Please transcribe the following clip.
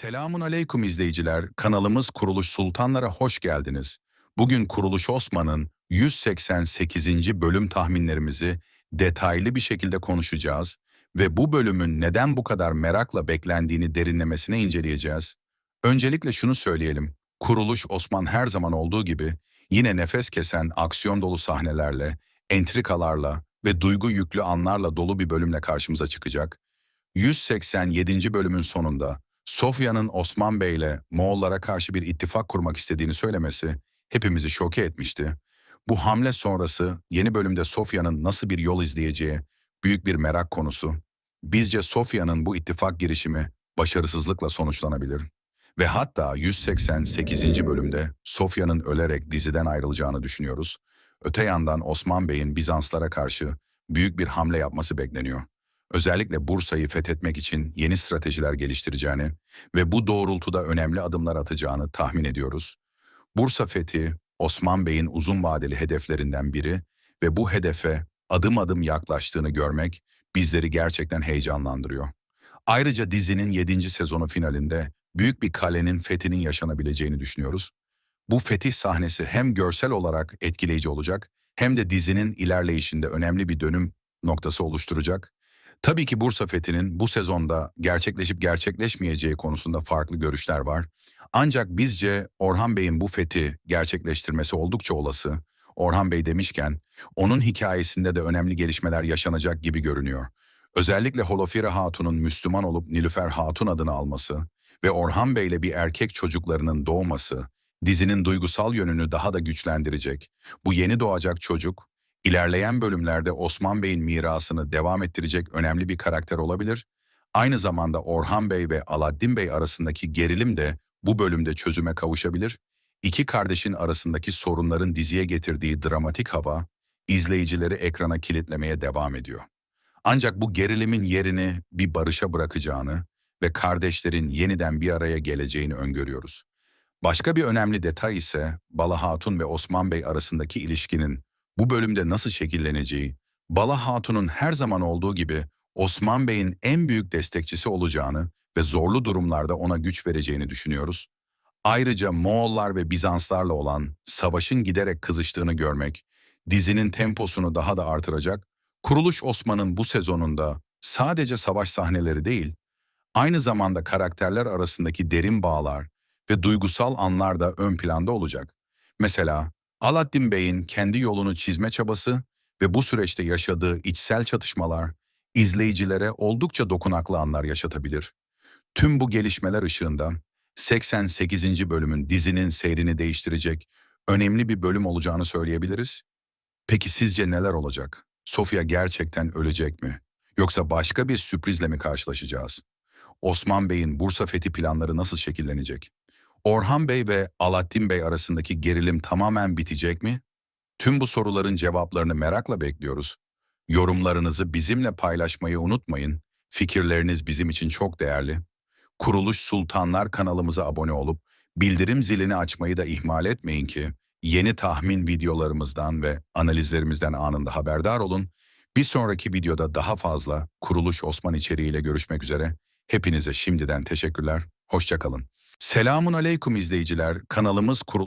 Selamun aleyküm izleyiciler. Kanalımız Kuruluş Sultanlara hoş geldiniz. Bugün Kuruluş Osman'ın 188. bölüm tahminlerimizi detaylı bir şekilde konuşacağız ve bu bölümün neden bu kadar merakla beklendiğini derinlemesine inceleyeceğiz. Öncelikle şunu söyleyelim. Kuruluş Osman her zaman olduğu gibi yine nefes kesen aksiyon dolu sahnelerle, entrikalarla ve duygu yüklü anlarla dolu bir bölümle karşımıza çıkacak. 187. bölümün sonunda Sofya'nın Osman Bey ile Moğollara karşı bir ittifak kurmak istediğini söylemesi hepimizi şoke etmişti. Bu hamle sonrası yeni bölümde Sofya'nın nasıl bir yol izleyeceği büyük bir merak konusu. Bizce Sofya'nın bu ittifak girişimi başarısızlıkla sonuçlanabilir. Ve hatta 188. bölümde Sofya'nın ölerek diziden ayrılacağını düşünüyoruz. Öte yandan Osman Bey'in Bizanslara karşı büyük bir hamle yapması bekleniyor özellikle Bursa'yı fethetmek için yeni stratejiler geliştireceğini ve bu doğrultuda önemli adımlar atacağını tahmin ediyoruz. Bursa fethi, Osman Bey'in uzun vadeli hedeflerinden biri ve bu hedefe adım adım yaklaştığını görmek bizleri gerçekten heyecanlandırıyor. Ayrıca dizinin 7. sezonu finalinde büyük bir kalenin fethinin yaşanabileceğini düşünüyoruz. Bu fetih sahnesi hem görsel olarak etkileyici olacak hem de dizinin ilerleyişinde önemli bir dönüm noktası oluşturacak Tabii ki Bursa fethinin bu sezonda gerçekleşip gerçekleşmeyeceği konusunda farklı görüşler var. Ancak bizce Orhan Bey'in bu fethi gerçekleştirmesi oldukça olası. Orhan Bey demişken onun hikayesinde de önemli gelişmeler yaşanacak gibi görünüyor. Özellikle Holofira Hatun'un Müslüman olup Nilüfer Hatun adını alması ve Orhan Bey ile bir erkek çocuklarının doğması dizinin duygusal yönünü daha da güçlendirecek. Bu yeni doğacak çocuk İlerleyen bölümlerde Osman Bey'in mirasını devam ettirecek önemli bir karakter olabilir. Aynı zamanda Orhan Bey ve Aladdin Bey arasındaki gerilim de bu bölümde çözüme kavuşabilir. İki kardeşin arasındaki sorunların diziye getirdiği dramatik hava, izleyicileri ekrana kilitlemeye devam ediyor. Ancak bu gerilimin yerini bir barışa bırakacağını ve kardeşlerin yeniden bir araya geleceğini öngörüyoruz. Başka bir önemli detay ise Bala Hatun ve Osman Bey arasındaki ilişkinin bu bölümde nasıl şekilleneceği, Bala Hatun'un her zaman olduğu gibi Osman Bey'in en büyük destekçisi olacağını ve zorlu durumlarda ona güç vereceğini düşünüyoruz. Ayrıca Moğollar ve Bizanslarla olan savaşın giderek kızıştığını görmek, dizinin temposunu daha da artıracak, Kuruluş Osman'ın bu sezonunda sadece savaş sahneleri değil, aynı zamanda karakterler arasındaki derin bağlar ve duygusal anlar da ön planda olacak. Mesela Alaaddin Bey'in kendi yolunu çizme çabası ve bu süreçte yaşadığı içsel çatışmalar izleyicilere oldukça dokunaklı anlar yaşatabilir. Tüm bu gelişmeler ışığında 88. bölümün dizinin seyrini değiştirecek önemli bir bölüm olacağını söyleyebiliriz. Peki sizce neler olacak? Sofia gerçekten ölecek mi? Yoksa başka bir sürprizle mi karşılaşacağız? Osman Bey'in Bursa fethi planları nasıl şekillenecek? Orhan Bey ve Alaaddin Bey arasındaki gerilim tamamen bitecek mi? Tüm bu soruların cevaplarını merakla bekliyoruz. Yorumlarınızı bizimle paylaşmayı unutmayın. Fikirleriniz bizim için çok değerli. Kuruluş Sultanlar kanalımıza abone olup bildirim zilini açmayı da ihmal etmeyin ki yeni tahmin videolarımızdan ve analizlerimizden anında haberdar olun. Bir sonraki videoda daha fazla Kuruluş Osman içeriğiyle görüşmek üzere. Hepinize şimdiden teşekkürler. Hoşçakalın. Selamun aleyküm izleyiciler. Kanalımız kurul